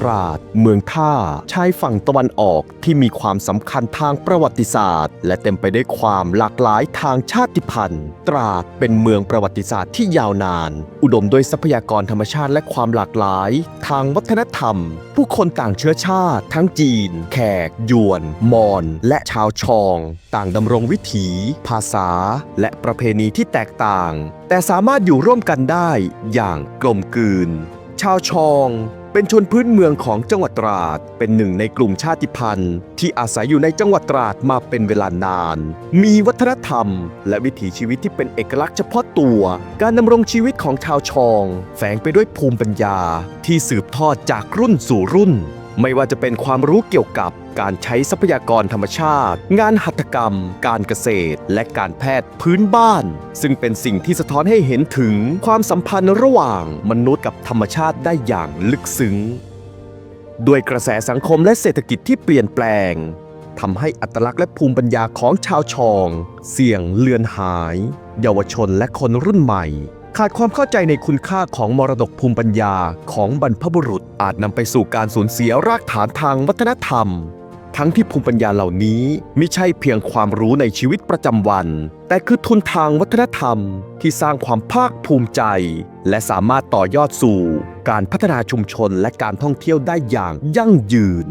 ตราด เมืองท่าชายฝั่งตะวันออกที่มีความสำคัญทางประวัติศาสตร์ และเต็มไปด้วยความหลากหลายทางชาติพันธุ์ ตราดเป็นเมืองประวัติศาสตร์ที่ยาวนาน อุดมด้วยทรัพยากรธรรมชาติและความหลากหลาย ทางวัฒนธรรม ผู้คนต่างเชื้อชาติ ทั้งจีน แขก ยวน มอญและชาวชอง ต่างดำรงวิถี ภาษา และประเพณีที่แตกต่าง แต่สามารถอยู่ร่วมกันได้อย่างกลมกลืน ชาวชอง เป็นชนพื้นเมืองของจังหวัดตราด เป็นหนึ่งในกลุ่มชาติพันธุ์ ที่อาศัยอยู่ในจังหวัดตราดมาเป็นเวลานาน มีวัฒนธรรม และวิถีชีวิตที่เป็นเอกลักษณ์เฉพาะตัว การดำรงชีวิตของชาวชอง แฝงไปด้วยภูมิปัญญา ที่สืบทอดจากรุ่นสู่รุ่น ไม่ว่าจะเป็นความรู้เกี่ยวกับ การใช้ทรัพยากรธรรมชาติ งานหัตถกรรม การเกษตร และการแพทย์พื้นบ้าน ซึ่งเป็นสิ่งที่สะท้อนให้เห็นถึงความสัมพันธ์ระหว่างมนุษย์กับธรรมชาติได้อย่างลึกซึ้ง ด้วยกระแสสังคมและเศรษฐกิจที่เปลี่ยนแปลงทำให้อัตลักษณ์และภูมิปัญญาของชาวชอง เสี่ยงเลือนหาย เยาวชนและคนรุ่นใหม่ ขาดความเข้าใจในคุณค่าของมรดกภูมิปัญญาของบรรพบุรุษ อาจนำไปสู่การสูญเสียรากฐานทางวัฒนธรรม ทั้งที่ภูมิปัญญาเหล่านี้ไม่ใช่เพียงความรู้ในชีวิตประจำวัน แต่คือทุนทางวัฒนธรรมที่สร้างความภาคภูมิใจ และสามารถต่อยอดสู่ การพัฒนาชุมชนและการท่องเที่ยวได้อย่างยั่งยืน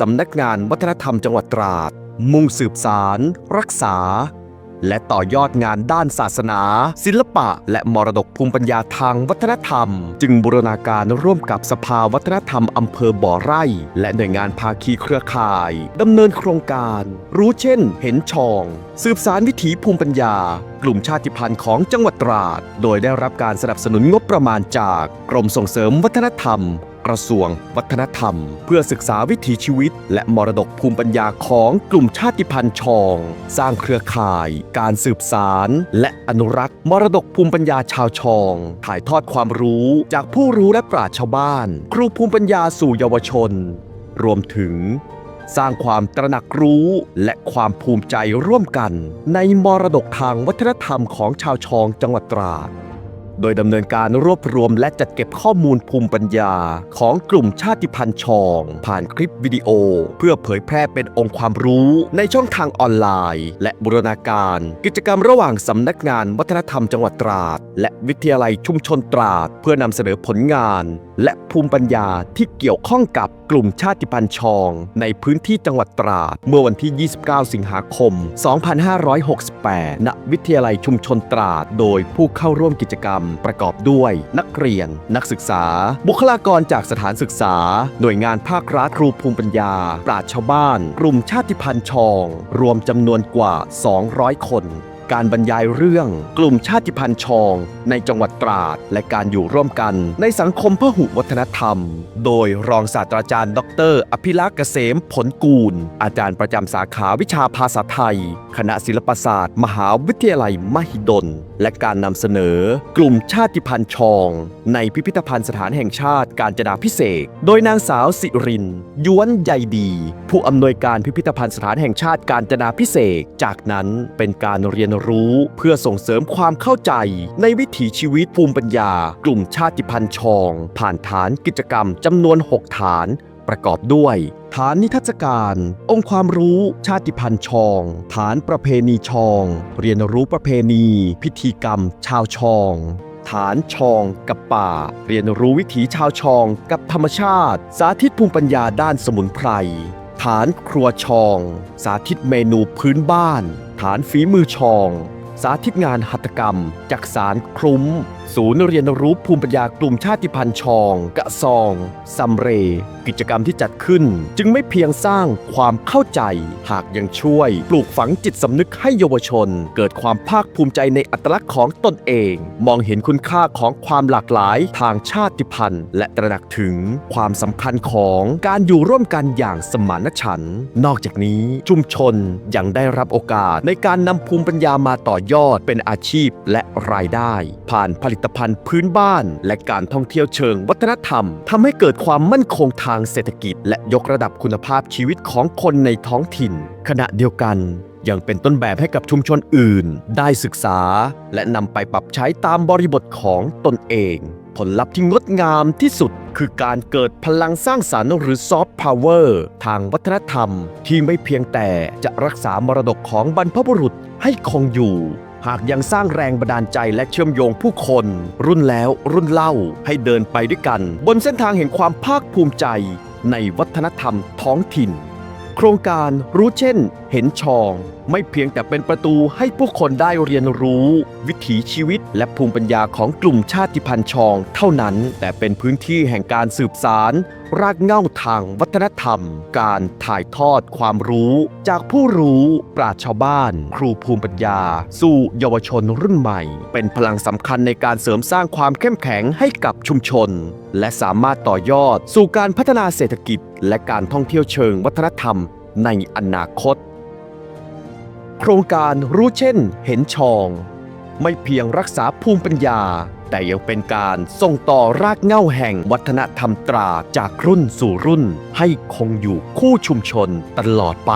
สำนักงานวัฒนธรรมจังหวัดตราด มุ่งสืบสาร รักษา และต่อยอดงานด้านศาสนา ศิลปะ และมรดกภูมิปัญญาทางวัฒนธรรม จึงบูรณาการร่วมกับสภาวัฒนธรรมอำเภอบ่อไร่ และหน่วยงานภาคีเครือข่ายดำเนินโครงการ รู้เช่น เห็นชอง สืบสารวิถีภูมิปัญญา กลุ่มชาติพันธุ์ของจังหวัดตราด โดยได้รับการสนับสนุนงบประมาณจากกรมส่งเสริมวัฒนธรรม กระทรวง วัฒนธรรม เพื่อศึกษาวิถีชีวิต และมรดกภูมิปัญญาของกลุ่มชาติพันธุ์ชอง สร้างเครือข่าย การสืบสาร และอนุรักษ์ มรดกภูมิปัญญาชาวชอง ถ่ายทอดความรู้จากผู้รู้และปราชญ์ชาวบ้าน ครูภูมิปัญญาสู่เยาวชน รวมถึงสร้างความตระหนักรู้และความภูมิใจร่วมกัน ในมรดกทางวัฒนธรรมของชาวชองจังหวัดตราด โดยดำเนินการรวบรวมและจัดเก็บข้อมูลภูมิปัญญาของกลุ่มชาติพันธุ์ชอง ผ่านคลิปวิดีโอ เพื่อเผยแพร่เป็นองค์ความรู้ในช่องทางออนไลน์ และบูรณาการ กิจกรรมระหว่างสำนักงานวัฒนธรรมจังหวัดตราด และวิทยาลัยชุมชนตราด เพื่อนำเสนอผลงาน และภูมิปัญญาที่เกี่ยวข้องกับ กลุ่มชาติพันธุ์ชอง ในพื้นที่จังหวัดตราด เมื่อวันที่ 29 สิงหาคม 2568 ณ วิทยาลัยชุมชนตราด โดยผู้เข้าร่วมกิจกรรม ประกอบด้วย นักเรียน นักศึกษา บุคลากรจากสถานศึกษา หน่วยงานภาครัฐครูภูมิปัญญา ปราชชาวบ้าน กลุ่มชาติพันธุ์ชอง รวมจำนวนกว่า 200 คน การบรรยายเรื่อง กลุ่มชาติพันธุ์ชอง ในจังหวัดตราด และการอยู่ร่วมกันในสังคมพหุวัฒนธรรม โดยรองศาสตราจารย์ ดร อภิลักษ์เกษมผลกูล อาจารย์ประจำสาขาวิชาภาษาไทย คณะศิลปศาสตร์ มหาวิทยาลัยมหิดล และการนำเสนอ กลุ่มชาติพันธุ์ชอง ในพิพิธภัณฑ์สถานแห่งชาติการจนาพิเศษ โดยนางสาวสิริน ย้วนใยดี ผู้อำนวยการพิพิธภัณฑ์สถานแห่งชาติการจนาพิเศษ จากนั้นเป็นการเรียนรู้เพื่อส่งเสริมความเข้าใจ ในวิถีชีวิตภูมิปัญญา กลุ่มชาติพันธุ์ชอง ผ่านฐานกิจกรรมจำนวน 6 ฐาน ประกอบด้วย ฐานนิทรรศการ องค์ความรู้ชาติพันธุ์ชอง ฐานประเพณีชอง เรียนรู้ประเพณี พิธีกรรม ชาวชองฐานชองกับป่า เรียนรู้วิถีชาวชองกับธรรมชาติ สาธิตภูมิปัญญาด้านสมุนไพร ฐานครัวชอง สาธิตเมนูพื้นบ้าน ฐานฝีมือชอง สาธิตงานหัตถกรรม จักสารคลุ้ม ศูนย์เรียนรู้ภูมิปัญญากลุ่มชาติพันธุ์ชอง กะซองซัมเรกิจกรรมที่จัดขึ้น จึงไม่เพียงสร้างความเข้าใจ หากยังช่วย ปลูกฝังจิตสำนึกให้เยาวชน เกิดความภาคภูมิใจในอัตลักษณ์ของตนเอง มองเห็นคุณค่าของความหลากหลายทางชาติพันธุ์ และตระหนักถึงความสำคัญของการอยู่ร่วมกันอย่างสมานฉันท์นอกจากนี้ชุมชนยังได้รับโอกาสในการนำภูมิปัญญามาต่อยอดเป็นอาชีพและรายได้ ผ่านผลิตภัณฑ์พื้นบ้าน และการท่องเที่ยวเชิงวัฒนธรรมทำให้เกิดความมั่นคงทางางเศรษฐกิจ และยกระดับคุณภาพชีวิตของคนในท้องถิ่น ขณะเดียวกันยังเป็นต้นแบบให้กับชุมชนอื่น ได้ศึกษา และนำไปปรับใช้ตามบริบทของตนเอง ผลลัพธ์ที่งดงามที่สุด คือการเกิดพลังสร้างสรรค์หรือซอฟต์พาวเวอร์ทางวัฒนธรรมที่ไม่เพียงแต่จะรักษามรดกของบรรพบุรุษให้คงอยู่ หากยังสร้างแรงบันดาลใจและเชื่อมโยงผู้คน รุ่นแล้วรุ่นเล่าให้เดินไปด้วยกัน บนเส้นทางแห่งความภาคภูมิใจในวัฒนธรรมท้องถิ่น โครงการรู้เช่น เห็นชองไม่เพียงแต่เป็นประตูให้ผู้คนได้เรียนรู้ วิถีชีวิตและภูมิปัญญาของกลุ่มชาติพันธุ์ชองเท่านั้น แต่เป็นพื้นที่แห่งการสืบสาร รากเหง้าทางวัฒนธรรม การถ่ายทอดความรู้ จากผู้รู้ปราชญ์ชาวบ้าน ครูภูมิปัญญา สู่เยาวชนรุ่นใหม่ เป็นพลังสำคัญในการเสริมสร้างความเข้มแข็งให้กับชุมชน และสามารถต่อยอด สู่การพัฒนาเศรษฐกิจ และการท่องเที่ยวเชิงวัฒนธรรมในอนาคต โครงการรู้เช่นเห็นชอง ไม่เพียงรักษาภูมิปัญญา แต่ยังเป็นการส่งต่อรากเหง้าแห่งวัฒนธรรมตราจากรุ่นสู่รุ่น ให้คงอยู่คู่ชุมชนตลอดไป